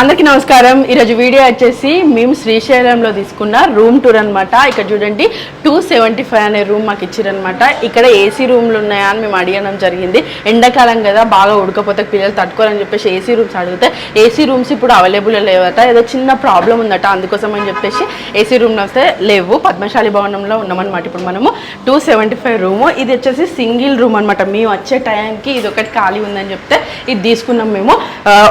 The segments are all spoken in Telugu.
అందరికీ నమస్కారం. ఈరోజు వీడియో వచ్చేసి మేము శ్రీశైలంలో తీసుకున్న రూమ్ టూర్ అన్నమాట. ఇక్కడ చూడండి టూ సెవెంటీ ఫైవ్ అనే రూమ్ మాకు ఇచ్చారనమాట ఇక్కడ ఏసీ రూమ్లు ఉన్నాయా అని మేము అడగడం జరిగింది. ఎండాకాలం కదా బాగా ఉడకపోతే పిల్లలు తట్టుకోవాలని చెప్పేసి ఏసీ రూమ్స్ అడిగితే ఏసీ రూమ్స్ ఇప్పుడు అవైలబుల్ లేవట ఏదో చిన్న ప్రాబ్లం ఉందట అందుకోసం అని చెప్పేసి ఏసీ రూమ్ వస్తే లేవు. పద్మశాలి భవనంలో ఉన్నామన్నమాట ఇప్పుడు మనము. Two seventy five room. ఇది వచ్చేసి సింగిల్ రూమ్ అనమాట మేము వచ్చే టైంకి ఇది ఒకటి ఖాళీ ఉందని చెప్తే ఇది తీసుకున్నాం మేము.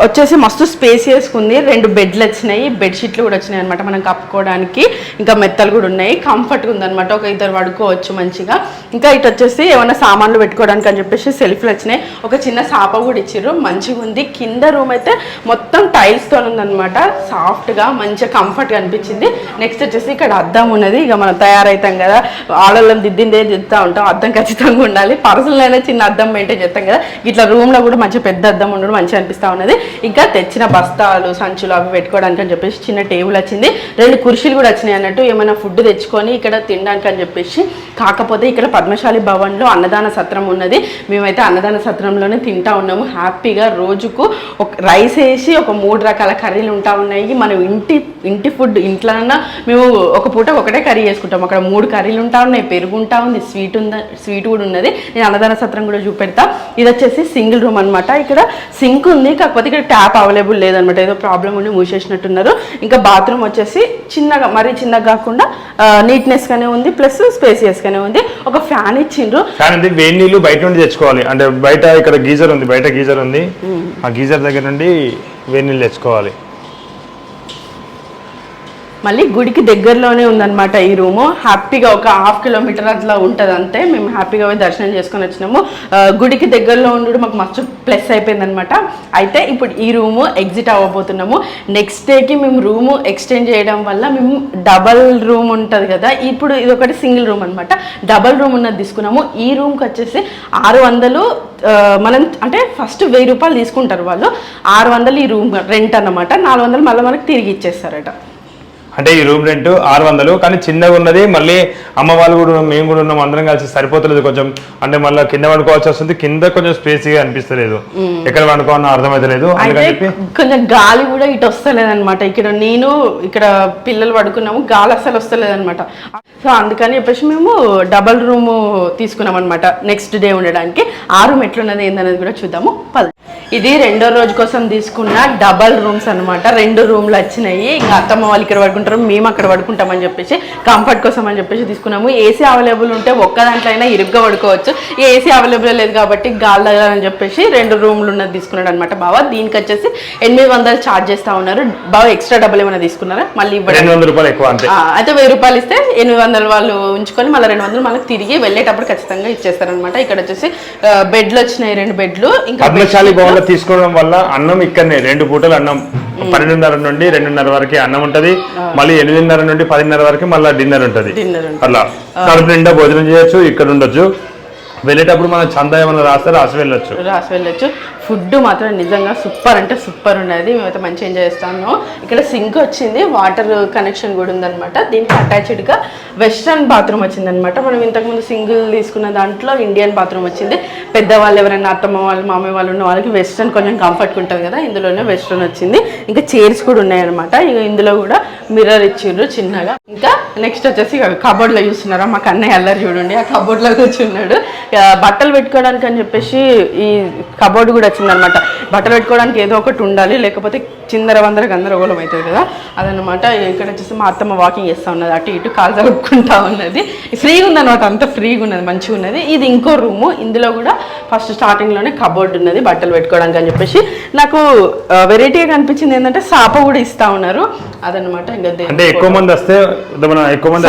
వచ్చేసి మస్తు స్పేసియస్ ఉంది రెండు బెడ్లు వచ్చినాయి. బెడ్షీట్లు కూడా వచ్చినాయి అనమాట మనం కప్పుకోవడానికి ఇంకా మెత్తలు కూడా ఉన్నాయి. కంఫర్ట్గా ఉందనమాట ఒక ఇద్దరు పడుకోవచ్చు మంచిగా. ఇంకా ఇటు వచ్చేసి ఏమైనా సామాన్లు పెట్టుకోవడానికి అని చెప్పేసి సెల్ఫ్లు వచ్చినాయి. ఒక చిన్న సాప కూడా ఇచ్చారు మంచిగా ఉంది. కింద రూమ్ అయితే మొత్తం టైల్స్తో ఉందన్నమాట. సాఫ్ట్గా మంచిగా కంఫర్ట్గా అనిపించింది. నెక్స్ట్ వచ్చేసి ఇక్కడ అద్దం ఉన్నది. ఇక మనం తయారవుతాం కదా. ఆడవాళ్ళం దిద్దిందే దిద్దుతా ఉంటాం. అద్దం ఖచ్చితంగా ఉండాలి. పర్సనల్ చిన్న అద్దం మెయింటైన్ చేస్తాం కదా. ఇట్లా రూమ్లో కూడా మంచి పెద్ద అద్దం ఉండడం మంచిగా అనిపిస్తూ ఉన్నది. ఇంకా తెచ్చిన బస్తా బస్తాలు సంచులు అవి పెట్టుకోవడానికి అని చెప్పేసి చిన్న టేబుల్ వచ్చింది. రెండు కుర్చీలు కూడా వచ్చినాయి అన్నట్టు ఏమైనా ఫుడ్ తెచ్చుకొని ఇక్కడ తినడానికి అని చెప్పేసి. కాకపోతే ఇక్కడ పద్మశాలి భవన్లో అన్నదాన సత్రం ఉన్నది. మేమైతే అన్నదాన సత్రంలోనే తింటా ఉన్నాము. హ్యాపీగా రోజుకు ఒక రైస్ వేసి ఒక మూడు రకాల కర్రీలు ఉంటా ఉన్నాయి. మనం ఇంటి ఇంటి ఫుడ్ ఇంట్లోనన్నా మేము ఒక పూట ఒకటే కర్రీ చేసుకుంటాం. అక్కడ మూడు కర్రీలు ఉంటా ఉన్నాయి. పెరుగు ఉంటా ఉంది. స్వీట్ ఉందా స్వీట్ కూడా ఉన్నది. నేను అన్నదాన సత్రం కూడా చూపెడతా. ఇది వచ్చేసి సింగిల్ రూమ్ అన్నమాట. ఇక్కడ సింక్ ఉంది. కాకపోతే ఇక్కడ ట్యాప్ అవైలబుల్ లేదనమాట ఏదో ప్రాబ్లం ఉండి మూసేసినట్టున్నారు. ఇంకా బాత్రూమ్ వచ్చేసి చిన్నగా మరీ చిన్నగా కాకుండా నీట్నెస్ గానే ఉంది ప్లస్ స్పేసియస్ గానే ఉంది. ఒక ఫ్యాన్ ఇచ్చిండ్రు. కానీ ఇది వేడి నీళ్ళు బయట నుండి తెచ్చుకోవాలి. అంటే బయట ఇక్కడ గీజర్ ఉంది బయట గీజర్ ఉంది. ఆ గీజర్ దగ్గర నుండి వేడి నీళ్ళు తెచ్చుకోవాలి. మళ్ళీ గుడికి దగ్గరలోనే ఉందన్నమాట ఈ రూము. హ్యాపీగా ఒక హాఫ్ కిలోమీటర్ అట్లా ఉంటుంది అంతే మేము హ్యాపీగా పోయి దర్శనం చేసుకొని వచ్చినాము. గుడికి దగ్గరలో ఉండడం మాకు మస్తు ప్లస్ అయిపోయిందనమాట అయితే ఇప్పుడు ఈ రూము ఎగ్జిట్ అవ్వబోతున్నాము. నెక్స్ట్ డేకి మేము రూము ఎక్స్టెండ్ చేయడం వల్ల మేము డబల్ రూమ్ ఉంటుంది కదా. ఇప్పుడు ఇది ఒకటి సింగిల్ రూమ్ అనమాట డబల్ రూమ్ ఉన్నది తీసుకున్నాము. ఈ రూమ్కి వచ్చేసి ఆరు వందలు మనం అంటే ఫస్ట్ వెయ్యి రూపాయలు తీసుకుంటారు వాళ్ళు. ఆరు వందలు ఈ రూమ్ రెంట్ అన్నమాట. నాలుగు వందలు మళ్ళీ మనకి తిరిగి ఇచ్చేస్తారట. అంటే ఈ రూమ్ రెంట్ ఆరు వందలు కానీ చిన్నగా ఉన్నది మళ్ళీ అమ్మ వాళ్ళు కూడా ఉన్నాం, మేము కూడా ఉన్నాం అందరం కలిసి సరిపోతలేదు కొంచెం. అంటే మళ్ళీ కింద వండుకోవాల్సి వస్తుంది కింద కొంచెం స్పేస్గా అనిపిస్తలేదు. ఎక్కడ వండుకోవాలని అర్థమైతలేదు. కొంచెం గాలి కూడా ఇటు వస్తలేదన్నమాట. ఇక్కడ నేను ఇక్కడ పిల్లలు పడుకున్నాము గాలి అసలు వస్తలేదన్నమాట. సో అందుకని చెప్పేసి మేము డబల్ రూమ్ తీసుకున్నాం అనమాట నెక్స్ట్ డే ఉండడానికి. ఆ రూమ్ ఎట్లున్నది ఏందనేది కూడా చూద్దాము. పద. ఇది రెండో రోజు కోసం తీసుకున్న డబల్ రూమ్స్ అన్నమాట. రెండు రూమ్లు వచ్చినాయి. ఇంకా అత్తమ్మ వాళ్ళు ఇక్కడ పడుకుంటారు మేము అక్కడ పడుకుంటామని చెప్పేసి కంఫర్ట్ కోసం అని చెప్పేసి తీసుకున్నాము. ఏసీ అవైలబుల్ ఉంటే ఒక్క దాంట్లో అయినా ఇరుగ్గా పడుకోవచ్చు. ఏసీ అవైలబుల్ లేదు కాబట్టి గాలి తగలని చెప్పేసి రెండు రూమ్లు ఉన్నది తీసుకున్నాడు అనమాట బావ. దీనికి వచ్చేసి ఎనిమిది వందలు ఛార్జ్ చేస్తా ఉన్నారు. బావ ఎక్స్ట్రా డబ్బులు ఏమైనా తీసుకున్నారా? మళ్ళీ ఇవ్వడం. అయితే వెయ్యి రూపాయలు ఇస్తే ఎనిమిది వందలు వాళ్ళు ఉంచుకొని మళ్ళీ రెండు వందలు మళ్ళీ తిరిగి వెళ్ళేటప్పుడు ఖచ్చితంగా ఇచ్చేస్తారనమాట ఇక్కడ వచ్చేసి బెడ్లు వచ్చినాయి రెండు బెడ్లు ఇంకా పద్మశాలి భవన్లో తీసుకోవడం వల్ల అన్నం ఇక్కడనే రెండు పూటలు అన్నం. పన్నెండున్నర నుండి రెండున్నర వరకు అన్నం ఉంటది. మళ్ళీ ఎనిమిదిన్నర నుండి పదిన్నర వరకు మళ్ళీ డిన్నర్ ఉంటది. అట్లా. కడుపు నిండా భోజనం చేయొచ్చు ఇక్కడ ఉండొచ్చు. వెళ్ళేటప్పుడు మనం చందా ఏమైనా రాస్తే రాసి వెళ్ళొచ్చు. రాసి వెళ్ళొచ్చు. ఫుడ్ మాత్రం నిజంగా సూపర్ అంటే సూపర్ ఉన్నది. మేమైతే మంచిగా ఎంజాయ్ చేస్తాము. ఇక్కడ సింక్ వచ్చింది. వాటర్ కనెక్షన్ కూడా ఉందనమాట దీనికి అటాచ్డ్గా వెస్ట్రన్ బాత్రూమ్ వచ్చిందనమాట మనం ఇంతకుముందు సింగిల్ తీసుకున్న దాంట్లో ఇండియన్ బాత్రూమ్ వచ్చింది. పెద్దవాళ్ళు ఎవరైనా అత్తమ్మ వాళ్ళు మామయ్య వాళ్ళు ఉన్న వాళ్ళకి వెస్ట్రన్ కొంచెం కంఫర్ట్గా ఉంటుంది కదా. ఇందులోనే వెస్ట్రన్ వచ్చింది. ఇంకా చైర్స్ కూడా ఉన్నాయన్నమాట. ఇక ఇందులో కూడా మిర్రర్ ఇచ్చిండ్రు చిన్నగా. ఇంకా నెక్స్ట్ వచ్చేసి కబోర్డ్లో చూస్తున్నారా? మా కన్నయ్య అల్లరి చూడండి. ఆ కబోర్డ్లో కూర్చున్నాడు. బట్టలు పెట్టుకోవడానికి అని చెప్పేసి ఈ కబోర్డ్ కూడా వచ్చిందనమాట బట్టలు పెట్టుకోవడానికి ఏదో ఒకటి ఉండాలి లేకపోతే చిందర వందర గందరగోళం అవుతుంది కదా. అదనమాట ఇక్కడ వచ్చేసి మా అత్తమ్మ వాకింగ్ చేస్తూ ఉన్నది. అటు ఇటు కాలు జరుపుకుంటా ఉన్నది. ఫ్రీగా ఉందన్నమాట. అంత ఫ్రీగా ఉన్నది మంచిగా ఉన్నది. ఇది ఇంకో రూము. ఇందులో కూడా ఫస్ట్ స్టార్టింగ్లోనే కబోర్డ్ ఉన్నది బట్టలు పెట్టుకోవడానికి అని చెప్పేసి. నాకు వెరైటీగా కనిపించింది ఏంటంటే సాప కూడా ఇస్తా ఉన్నారు. అదనమాట అంటే ఎక్కువ మంది వస్తే మనం ఎక్కువ మంది.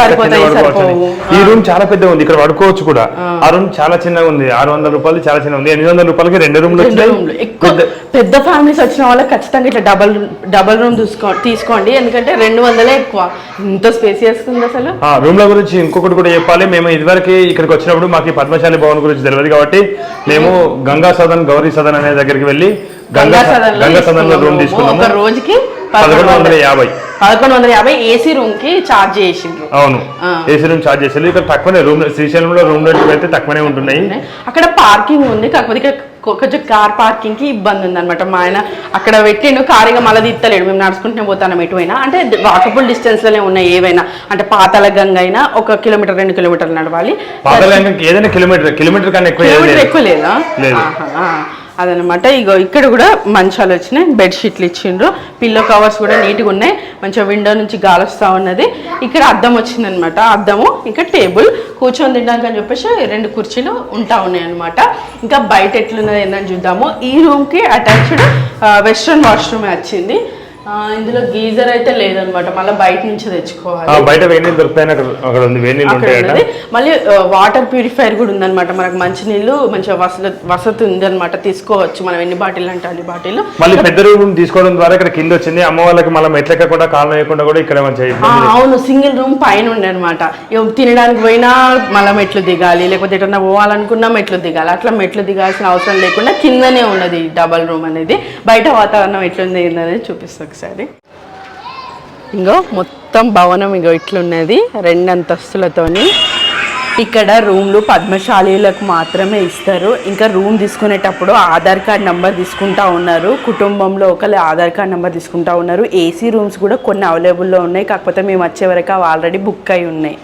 ఈ రూమ్ చాలా పెద్దగా ఉంది ఇక్కడ పడుకోవచ్చు కూడా. ఆ. రూమ్ చాలా చిన్నగా ఉంది ఆరు వందల రూపాయలు చాలా చిన్నగా ఉంది ఎనిమిది వందల రూపాయలకి రెండు రూమ్లు రూమ్లు. ఎక్కువ పెద్ద ఫ్యామిలీస్ వచ్చిన వాళ్ళకి ఖచ్చితంగా ఇట్లా డబల్ డబల్ రూమ్ తీసుకో తీసుకోండి ఎందుకంటే రెండు వందలే ఎక్కువ. ఇంత స్పేసియస్ ఉంది అసలు. ఆ రూమ్ ల గురించి ఇంకొకటి కూడా చెప్పాలి మేము ఇదివరకు ఇక్కడికి వచ్చినప్పుడు మాకు పద్మశాలి భవన్ గురించి తెలియదు కాబట్టి మేము గంగా సదన్ గౌరీ సదన్ అనే దగ్గరికి వెళ్ళి గంగా గంగా సదన్లో రూమ్ తీసుకున్నాము. తీసుకున్నాము. ఒక రోజుకి పదకొండు వందల యాభై. పదకొండు వందల యాభై ఏసీ రూమ్కి ఛార్జ్ చేసిండ్రు. అవును. ఏసీ రూమ్ ఛార్జ్ చేసేది ఇక్కడ తక్కువనే రూమ్ శ్రీశైలంలో రూమ్ రేట్లు అయితే తక్కువనే ఉంటున్నాయి. అక్కడ పార్కింగ్ ఉంది కాకపోతే ఇక్కడ కొంచెం కార్ పార్కింగ్కి ఇబ్బంది ఉందన్నమాట. మా ఆయన అక్కడ పెట్టిండు కార్ ఇక మళ్ళీ తీస్తలేడు మేము నడుచుకుంటూనే పోతాం ఎటువైనా. అంటే వాకబుల్ డిస్టెన్స్లోనే ఉన్నాయి ఏవైనా. అంటే పాతాల గంగ అయినా ఒక కిలోమీటర్ రెండు కిలోమీటర్లు నడవాలి. ఏదైనా కిలోమీటర్ కిలోమీటర్ కన్నా ఎక్కువ. ఎక్కువ లేదా? అదనమాట. ఇగో ఇక్కడ కూడా మంచాలు వచ్చినాయి బెడ్ షీట్లు ఇచ్చిండ్రు. పిల్లో కవర్స్ కూడా నీట్గా ఉన్నాయి. మంచిగా విండో నుంచి గాలి వస్తూ ఉన్నది. ఇక్కడ అద్దం వచ్చిందనమాట. అద్దము ఇంకా టేబుల్. కూర్చొని తినడానికి అని చెప్పేసి రెండు కుర్చీలు ఉంటా ఉన్నాయి అనమాట ఇంకా బయట ఎట్లున్నది ఏందని చూద్దాము. ఈ రూమ్కి అటాచ్డ్ వెస్ట్రన్ వాష్రూమే వచ్చింది. ఇందులో గీజర్ అయితే లేదనమాట. మళ్ళీ బయట నుంచి తెచ్చుకోవాలి. బయట వేడి నీళ్ళు దొరుకుతాయని అక్కడ ఉంది. వేడి నీళ్ళు ఉన్నది. మళ్ళీ వాటర్ ప్యూరిఫైర్ కూడా ఉందన్నమాట మనకు మంచినీళ్ళు మంచిగా వసతి వసతి ఉందన్నమాట తీసుకోవచ్చు మనం ఎన్ని బాటిల్ అంటే అన్ని బాటిల్. మళ్ళీ పెద్ద రూమ్ తీసుకోవడం ద్వారా ఇక్కడ కింద వచ్చింది. అమ్మ వాళ్ళకి మళ్ళీ మెట్లెక్కకుండా కాలం వేయకుండా కూడా ఇక్కడ మంచిగా లేదు. అవును సింగిల్ రూమ్ పైన ఉండే అనమాట తినడానికి పోయినా మళ్ళీ మెట్లు దిగాలి. లేకపోతే ఎటన్నా పోవాలనుకున్నా మెట్లు దిగాలి. అట్లా మెట్లు దిగాల్సిన అవసరం లేకుండా కిందనే ఉన్నది డబల్ రూమ్ అనేది. బయట వాతావరణం ఎట్లుంది ఏందనేది చూపిస్తా ఒకసారి. ఇంకో మొత్తం భవనం ఇగో ఇట్లున్నది రెండు అంతస్తులతోని. ఇక్కడ రూమ్లు పద్మశాలీలకు మాత్రమే ఇస్తారు. ఇంకా రూమ్ తీసుకునేటప్పుడు ఆధార్ కార్డ్ నెంబర్ తీసుకుంటా ఉన్నారు. కుటుంబంలో ఒకళ్ళు ఆధార్ కార్డ్ నెంబర్ తీసుకుంటా ఉన్నారు. ఏసీ రూమ్స్ కూడా కొన్ని అవైలబుల్లో ఉన్నాయి. కాకపోతే మేము వచ్చే వరకు అవి ఆల్రెడీ బుక్ అయి ఉన్నాయి.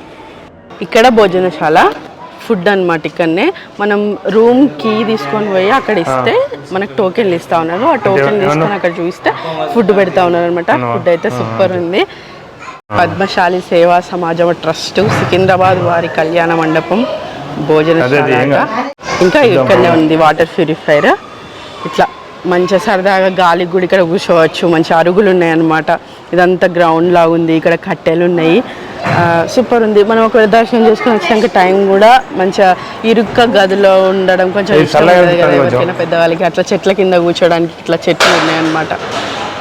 ఇక్కడ భోజనశాల. ఫుడ్ అన్నమాట ఇక్కడనే. మనం రూమ్ కీ తీసుకొని పోయి అక్కడ ఇస్తే మనకు టోకెన్లు ఇస్తా ఉన్నారు. ఆ టోకెన్ తీసుకొని అక్కడ చూస్తే ఫుడ్ పెడతా ఉన్నారు అనమాట ఫుడ్ అయితే సూపర్ ఉంది. పద్మశాలి సేవా సమాజం ట్రస్ట్ సికింద్రాబాద్ వారి కళ్యాణ మండపం భోజనశాల అదే, ఇంకా. ఇంకా ఇక్కడనే ఉంది వాటర్ ప్యూరిఫైర్ ఇట్లా మంచిగా సరదాగా గాలి కూడా ఇక్కడ కూర్చోవచ్చు. మంచి అరుగులు ఉన్నాయి అన్నమాట. ఇదంతా గ్రౌండ్ లాగా ఉంది ఇక్కడ కట్టెలు ఉన్నాయి. సూపర్ ఉంది. మనం ఒకవేళ దర్శనం చేసుకుని వచ్చాక టైం కూడా మంచిగా ఇరుక్క గదిలో ఉండడం కొంచెం. ఎవరికైనా పెద్దవాళ్ళకి. అట్లా చెట్ల కింద కూర్చోడానికి ఇట్లా చెట్లు ఉన్నాయి అన్నమాట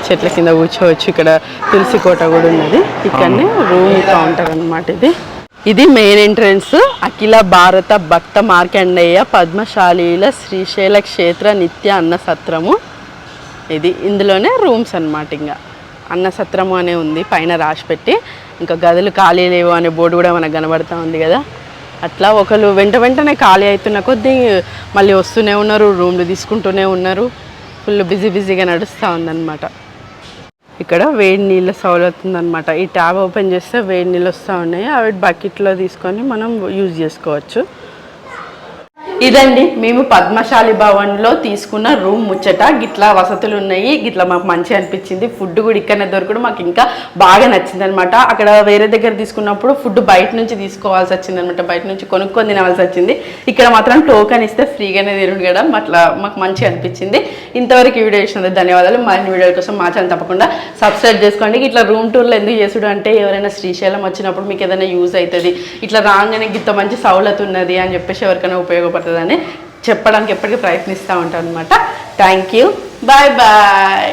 చెట్ల కింద కూర్చోవచ్చు. ఇక్కడ తులసి కోట కూడా ఉన్నది. ఇక్కడనే రూమ్ కౌంటర్ అన్నమాట ఇది. ఇది మెయిన్ ఎంట్రన్స్. అఖిల భారత భక్త మార్కండేయ పద్మశాలీల శ్రీశైల క్షేత్ర నిత్య అన్న సత్రము. ఇది ఇందులోనే రూమ్స్ అన్నమాట ఇంకా. అన్న సత్రము అనే ఉంది పైన రాసి పెట్టి. ఇంకా గదులు ఖాళీ లేవు అనే బోర్డు కూడా మనకు కనబడతా ఉంది కదా. అట్లా ఒకరు వెంట వెంటనే ఖాళీ అవుతున్న కొద్దీ మళ్ళీ వస్తూనే ఉన్నారు రూమ్లు తీసుకుంటూనే ఉన్నారు. ఫుల్ బిజీ బిజీగా నడుస్తూ ఉందన్నమాట. ఇక్కడ వేడి నీళ్ళ సౌలత్ ఉందన్నమాట ఈ ట్యాబ్ ఓపెన్ చేస్తే వేడి నీళ్ళు వస్తూ ఉన్నాయి. అవి బకెట్లో తీసుకొని మనం యూజ్ చేసుకోవచ్చు. ఇదండి మేము పద్మశాలి భవన్లో తీసుకున్న రూమ్ ముచ్చట. గిట్లా వసతులు ఉన్నాయి గిట్లా మాకు మంచి అనిపించింది. ఫుడ్ కూడా ఇక్కడనే దొరకడం మాకు ఇంకా బాగా నచ్చింది అనమాట అక్కడ వేరే దగ్గర తీసుకున్నప్పుడు ఫుడ్ బయట నుంచి తీసుకోవాల్సి వచ్చింది అనమాట బయట నుంచి కొనుక్కొని తినవలసి వచ్చింది. ఇక్కడ మాత్రం టోకెన్ ఇస్తే ఫ్రీగానే తిరగడం అట్లా మాకు మంచి అనిపించింది. ఇంతవరకు ఈ వీడియో ఇచ్చినందుకు ధన్యవాదాలు. మరిన్ని వీడియోల కోసం మా ఛానల్ తప్పకుండా సబ్స్క్రైబ్ చేసుకోండి. ఇట్లా రూమ్ టూర్లో ఎందుకు చేసుడు అంటే ఎవరైనా శ్రీశైలం వచ్చినప్పుడు మీకు ఏదైనా యూజ్ అవుతుంది. ఇట్లా రాగానే గిత్త మంచి సౌలత్ ఉన్నది అని చెప్పేసి ఎవరికైనా ఉపయోగపడుతుందని చెప్పడానికి ఎప్పటికీ ప్రయత్నిస్తూ ఉంటాను అనమాట థ్యాంక్ యూ బాయ్ బాయ్